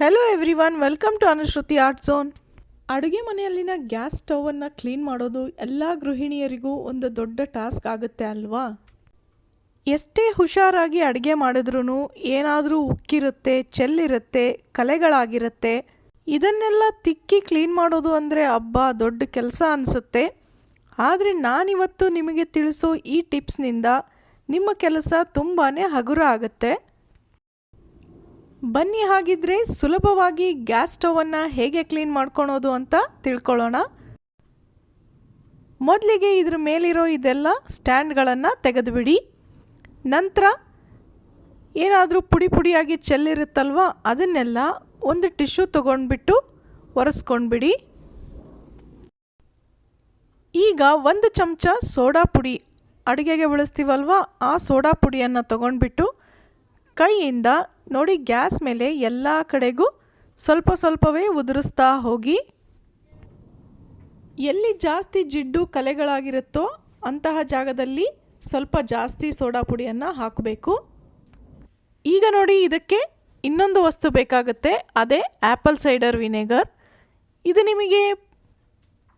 Hello everyone welcome to Anushruti art zone ಅಡುಗೆ ಮನೆಯಲ್ಲಿನ gas ಸ್ಟವನ್ನು clean ಮಾಡೋದು ಎಲ್ಲ ಗೃಹಿಣಿಯರಿಗೂ ಒಂದು ದೊಡ್ಡ ಟಾಸ್ಕ್ ಆಗುತ್ತೆ ಅಲ್ವಾ? ಎಷ್ಟೇ ಹುಷಾರಾಗಿ ಅಡುಗೆ ಮಾಡಿದ್ರೂ ಏನಾದರೂ ಉಕ್ಕಿರುತ್ತೆ ಚೆಲ್ಲಿರುತ್ತೆ ಕಲೆಗಳಾಗಿರುತ್ತೆ ಇದನ್ನೆಲ್ಲ ತಿಕ್ಕಿ ಕ್ಲೀನ್ ಮಾಡೋದು ಅಂದರೆ ಹಬ್ಬ ದೊಡ್ಡ ಕೆಲಸ ಅನಿಸುತ್ತೆ. ಆದರೆ ನಾನಿವತ್ತು ನಿಮಗೆ ತಿಳಿಸೋ ಈ ಟಿಪ್ಸ್ನಿಂದ ನಿಮ್ಮ ಕೆಲಸ ತುಂಬಾ ಹಗುರ ಆಗುತ್ತೆ. ಬನ್ನಿ ಹಾಗಿದ್ರೆ ಸುಲಭವಾಗಿ ಗ್ಯಾಸ್ ಸ್ಟವನ್ನು ಹೇಗೆ ಕ್ಲೀನ್ ಮಾಡ್ಕೊಳೋದು ಅಂತ ತಿಳ್ಕೊಳ್ಳೋಣ. ಮೊದಲಿಗೆ ಇದ್ರ ಮೇಲಿರೋ ಇದೆಲ್ಲ ಸ್ಟ್ಯಾಂಡ್ಗಳನ್ನು ತೆಗೆದುಬಿಡಿ. ನಂತರ ಏನಾದರೂ ಪುಡಿ ಪುಡಿಯಾಗಿ ಚೆಲ್ಲಿರುತ್ತಲ್ವ ಅದನ್ನೆಲ್ಲ ಒಂದು ಟಿಶ್ಯೂ ತಗೊಂಡ್ಬಿಟ್ಟು ಒರೆಸ್ಕೊಂಡ್ಬಿಡಿ. ಈಗ ಒಂದು ಚಮಚ ಸೋಡಾ ಪುಡಿ ಅಡುಗೆಗೆ ಬಳಸ್ತೀವಲ್ವ ಆ ಸೋಡಾ ಪುಡಿಯನ್ನು ತೊಗೊಂಡ್ಬಿಟ್ಟು ಕೈಯಿಂದ ನೋಡಿ ಗ್ಯಾಸ್ ಮೇಲೆ ಎಲ್ಲ ಕಡೆಗೂ ಸ್ವಲ್ಪ ಸ್ವಲ್ಪವೇ ಉದುರಿಸ್ತಾ ಹೋಗಿ, ಎಲ್ಲಿ ಜಾಸ್ತಿ ಜಿಡ್ಡು ಕಲೆಗಳಾಗಿರುತ್ತೋ ಅಂತಹ ಜಾಗದಲ್ಲಿ ಸ್ವಲ್ಪ ಜಾಸ್ತಿ ಸೋಡಾ ಪುಡಿಯನ್ನು ಹಾಕಬೇಕು. ಈಗ ನೋಡಿ ಇದಕ್ಕೆ ಇನ್ನೊಂದು ವಸ್ತು ಬೇಕಾಗುತ್ತೆ, ಅದೇ ಆ್ಯಪಲ್ ಸೈಡರ್ ವಿನೆಗರ್. ಇದು ನಿಮಗೆ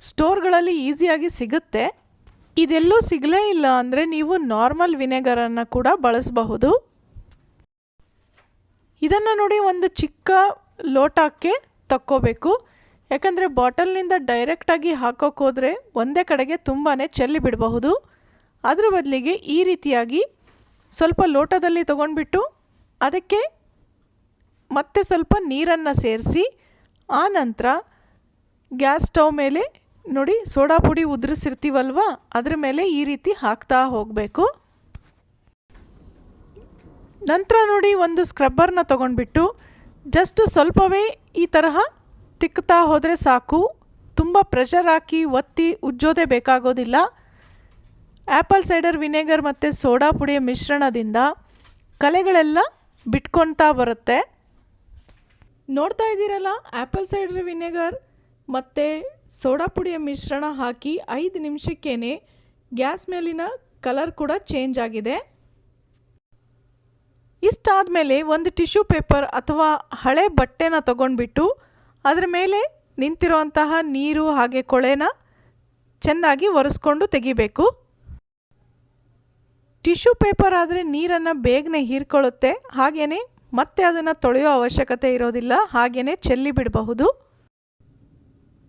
ಸ್ಟೋರ್ಗಳಲ್ಲಿ ಈಸಿಯಾಗಿ ಸಿಗುತ್ತೆ. ಇದೆಲ್ಲೂ ಸಿಗಲೇ ಇಲ್ಲ ಅಂದರೆ ನೀವು ನಾರ್ಮಲ್ ವಿನೆಗರನ್ನು ಕೂಡ ಬಳಸಬಹುದು. ಇದನ್ನು ನೋಡಿ ಒಂದು ಚಿಕ್ಕ ಲೋಟಕ್ಕೆ ತಕ್ಕೋಬೇಕು. ಯಾಕಂದರೆ ಬಾಟಲ್ನಿಂದ ಡೈರೆಕ್ಟಾಗಿ ಹಾಕೋಕೆ ಹೋದರೆ ಒಂದೇ ಕಡೆಗೆ ತುಂಬಾ ಚೆಲ್ಲಿ ಬಿಡಬಹುದು. ಅದರ ಬದಲಿಗೆ ಈ ರೀತಿಯಾಗಿ ಸ್ವಲ್ಪ ಲೋಟದಲ್ಲಿ ತೊಗೊಂಡ್ಬಿಟ್ಟು ಅದಕ್ಕೆ ಮತ್ತೆ ಸ್ವಲ್ಪ ನೀರನ್ನು ಸೇರಿಸಿ, ಆ ನಂತರ ಗ್ಯಾಸ್ ಸ್ಟವ್ ಮೇಲೆ ನೋಡಿ ಸೋಡಾ ಪುಡಿ ಉದುರಿಸಿರ್ತೀವಲ್ವ, ಅದ್ರ ಮೇಲೆ ಈ ರೀತಿ ಹಾಕ್ತಾ ಹೋಗಬೇಕು. ನಂತರ ನೋಡಿ ಒಂದು ಸ್ಕ್ರಬ್ಬರ್ನ ತೊಗೊಂಡ್ಬಿಟ್ಟು ಜಸ್ಟ್ ಸ್ವಲ್ಪವೇ ಈ ತರಹ ತಿಕ್ತಾ ಹೋದರೆ ಸಾಕು. ತುಂಬ ಪ್ರೆಷರ್ ಹಾಕಿ ಒತ್ತಿ ಉಜ್ಜೋದೇ ಬೇಕಾಗೋದಿಲ್ಲ. ಆ್ಯಪಲ್ ಸೈಡರ್ ವಿನೆಗರ್ ಮತ್ತು ಸೋಡಾ ಪುಡಿಯ ಮಿಶ್ರಣದಿಂದ ಕಲೆಗಳೆಲ್ಲ ಬಿಟ್ಕೊಳ್ತಾ ಬರುತ್ತೆ. ನೋಡ್ತಾ ಇದ್ದೀರಲ್ಲ ಆ್ಯಪಲ್ ಸೈಡರ್ ವಿನೆಗರ್ ಮತ್ತು ಸೋಡಾ ಪುಡಿಯ ಮಿಶ್ರಣ ಹಾಕಿ ಐದು ನಿಮಿಷಕ್ಕೇ ಗ್ಯಾಸ್ ಮೇಲಿನ ಕಲರ್ ಕೂಡ ಚೇಂಜ್ ಆಗಿದೆ. ಇಷ್ಟಾದಮೇಲೆ ಒಂದು ಟಿಶ್ಯೂ ಪೇಪರ್ ಅಥವಾ ಹಳೆ ಬಟ್ಟೆನ ತಗೊಂಡ್ಬಿಟ್ಟು ಅದರ ಮೇಲೆ ನಿಂತಿರುವಂತಹ ನೀರು ಹಾಗೆ ಕೊಳೆನ ಚೆನ್ನಾಗಿ ಒರೆಸ್ಕೊಂಡು ತೆಗಿಬೇಕು. ಟಿಶ್ಯೂ ಪೇಪರ್ ಆದರೆ ನೀರನ್ನು ಬೇಗನೆ ಹೀರ್ಕೊಳ್ಳುತ್ತೆ. ಹಾಗೆಯೇ ಮತ್ತೆ ಅದನ್ನು ತೊಳೆಯೋ ಅವಶ್ಯಕತೆ ಇರೋದಿಲ್ಲ. ಹಾಗೆಯೇ ಚೆಲ್ಲಿ ಬಿಡಬಹುದು.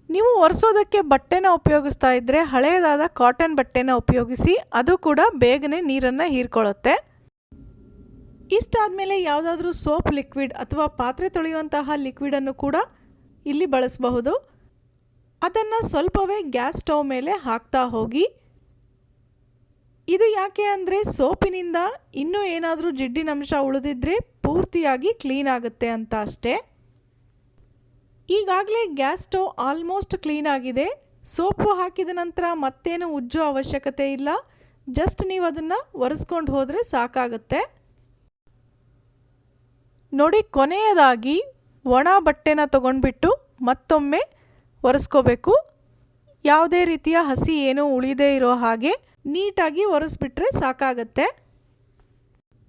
ನೀವು ಒರೆಸೋದಕ್ಕೆ ಬಟ್ಟೆನ ಉಪಯೋಗಿಸ್ತಾ ಇದ್ದರೆ ಹಳೆಯದಾದ ಕಾಟನ್ ಬಟ್ಟೆನ ಉಪಯೋಗಿಸಿ ಅದು ಕೂಡ ಬೇಗನೆ ನೀರನ್ನು ಹೀರ್ಕೊಳ್ಳುತ್ತೆ. ಇಷ್ಟಾದಮೇಲೆ ಯಾವುದಾದ್ರೂ ಸೋಪ್, ಲಿಕ್ವಿಡ್ ಅಥವಾ ಪಾತ್ರೆ ತೊಳೆಯುವಂತಹ ಲಿಕ್ವಿಡನ್ನು ಕೂಡ ಇಲ್ಲಿ ಬಳಸಬಹುದು. ಅದನ್ನು ಸ್ವಲ್ಪವೇ ಗ್ಯಾಸ್ ಸ್ಟವ್ ಮೇಲೆ ಹಾಕ್ತಾ ಹೋಗಿ, ಇದು ಯಾಕೆ ಅಂದರೆ ಸೋಪಿನಿಂದ ಇನ್ನೂ ಏನಾದರೂ ಜಿಡ್ಡಿನಂಶ ಉಳಿದಿದ್ರೆ ಪೂರ್ತಿಯಾಗಿ ಕ್ಲೀನ್ ಆಗುತ್ತೆ ಅಂತ ಅಷ್ಟೇ. ಈಗಾಗಲೇ ಗ್ಯಾಸ್ ಸ್ಟವ್ ಆಲ್ಮೋಸ್ಟ್ ಕ್ಲೀನ್ ಆಗಿದೆ. ಸೋಪು ಹಾಕಿದ ನಂತರ ಮತ್ತೇನು ಉಜ್ಜೋ ಅವಶ್ಯಕತೆ ಇಲ್ಲ. ಜಸ್ಟ್ ನೀವು ಅದನ್ನು ಒರೆಸ್ಕೊಂಡು ಹೋದರೆ ಸಾಕಾಗುತ್ತೆ. ನೋಡಿ ಕೊನೆಯದಾಗಿ ಒಣ ಬಟ್ಟೆನ ತಗೊಂಡ್ಬಿಟ್ಟು ಮತ್ತೊಮ್ಮೆ ಒರೆಸ್ಕೋಬೇಕು. ಯಾವುದೇ ರೀತಿಯ ಹಸಿ ಏನೂ ಉಳಿದೇ ಇರೋ ಹಾಗೆ ನೀಟಾಗಿ ಒರೆಸ್ಬಿಟ್ರೆ ಸಾಕಾಗತ್ತೆ.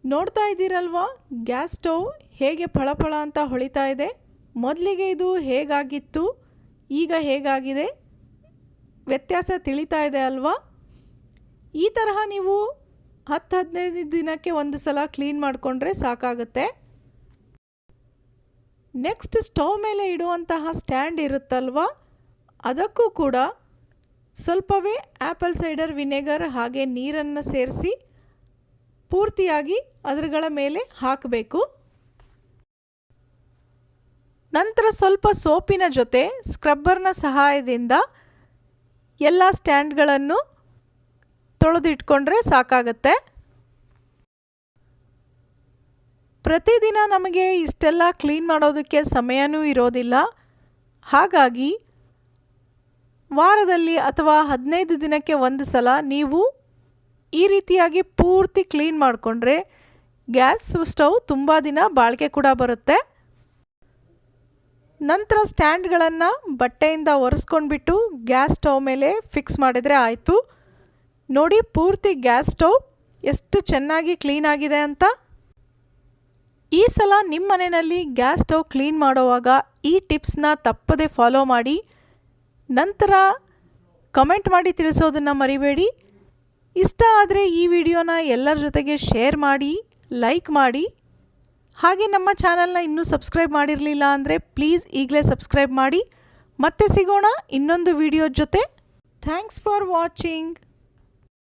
ನೋಡ್ತಾ ಇದ್ದೀರಲ್ವಾ, ಗ್ಯಾಸ್ ಸ್ಟವ್ ಹೇಗೆ ಫಳಫಳ ಅಂತ ಹೊಳಿತಾ ಇದೆ. ಮೊದಲಿಗೆ ಇದು ಹೇಗಾಗಿತ್ತು, ಈಗ ಹೇಗಾಗಿದೆ? ವ್ಯತ್ಯಾಸ ತಿಳಿತಾ ಇದೆ ಅಲ್ವಾ? ಈ ತರಹ ನೀವು ಹತ್ತು ಹದಿನೈದು ದಿನಕ್ಕೆ ಒಂದು ಸಲ ಕ್ಲೀನ್ ಮಾಡಿಕೊಂಡ್ರೆ ಸಾಕಾಗುತ್ತೆ. ನೆಕ್ಸ್ಟ್ ಸ್ಟವ್ ಮೇಲೆ ಇಡುವಂತಹ ಸ್ಟ್ಯಾಂಡ್ ಇರುತ್ತಲ್ವ? ಅದಕ್ಕೂ ಕೂಡ ಸ್ವಲ್ಪವೇ ಆ್ಯಪಲ್ ಸೈಡರ್ ವಿನೆಗರ್ ಹಾಗೆ ನೀರನ್ನು ಸೇರಿಸಿ ಪೂರ್ತಿಯಾಗಿ ಅದರಗಳ ಮೇಲೆ ಹಾಕಬೇಕು. ನಂತರ ಸ್ವಲ್ಪ ಸೋಪಿನ ಜೊತೆ ಸ್ಕ್ರಬ್ಬರ್ನ ಸಹಾಯದಿಂದ ಎಲ್ಲ ಸ್ಟ್ಯಾಂಡ್ಗಳನ್ನು ತೊಳೆದಿಟ್ಕೊಂಡ್ರೆ ಸಾಕಾಗತ್ತೆ. ಪ್ರತಿದಿನ ನಮಗೆ ಇಷ್ಟೆಲ್ಲ ಕ್ಲೀನ್ ಮಾಡೋದಕ್ಕೆ ಸಮಯನೂ ಇರೋದಿಲ್ಲ. ಹಾಗಾಗಿ ವಾರದಲ್ಲಿ ಅಥವಾ ಹದಿನೈದು ದಿನಕ್ಕೆ ಒಂದು ಸಲ ನೀವು ಈ ರೀತಿಯಾಗಿ ಪೂರ್ತಿ ಕ್ಲೀನ್ ಮಾಡಿಕೊಂಡ್ರೆ ಗ್ಯಾಸ್ ಸ್ಟವ್ ತುಂಬ ದಿನ ಬಾಳಿಕೆ ಕೂಡ ಬರುತ್ತೆ. ನಂತರ ಸ್ಟ್ಯಾಂಡ್ಗಳನ್ನು ಬಟ್ಟೆಯಿಂದ ಒರೆಸ್ಕೊಂಡ್ಬಿಟ್ಟು ಗ್ಯಾಸ್ ಸ್ಟವ್ ಮೇಲೆ ಫಿಕ್ಸ್ ಮಾಡಿದರೆ ಆಯಿತು. ನೋಡಿ ಪೂರ್ತಿ ಗ್ಯಾಸ್ ಸ್ಟವ್ ಎಷ್ಟು ಚೆನ್ನಾಗಿ ಕ್ಲೀನ್ ಆಗಿದೆ ಅಂತ. ಈ ಸಲ ನಿಮ್ಮ ಮನೆಯಲ್ಲಿ ಗ್ಯಾಸ್ ಸ್ಟವ್ ಕ್ಲೀನ್ ಮಾಡುವಾಗ ಈ ಟಿಪ್ಸ್ನ ತಪ್ಪದೆ ಫಾಲೋ ಮಾಡಿ, ನಂತರ ಕಮೆಂಟ್ ಮಾಡಿ ತಿಳಿಸೋದನ್ನು ಮರಿಬೇಡಿ. ಇಷ್ಟ ಆದರೆ ಈ ವಿಡಿಯೋನ ಎಲ್ಲರ ಜೊತೆಗೆ ಶೇರ್ ಮಾಡಿ, ಲೈಕ್ ಮಾಡಿ. ಹಾಗೆ ನಮ್ಮ ಚಾನಲ್ನ ಇನ್ನೂ ಸಬ್ಸ್ಕ್ರೈಬ್ ಮಾಡಿರಲಿಲ್ಲ ಅಂದರೆ ಪ್ಲೀಸ್ ಈಗಲೇ ಸಬ್ಸ್ಕ್ರೈಬ್ ಮಾಡಿ. ಮತ್ತೆ ಸಿಗೋಣ ಇನ್ನೊಂದು ವಿಡಿಯೋ ಜೊತೆ. Thanks for watching.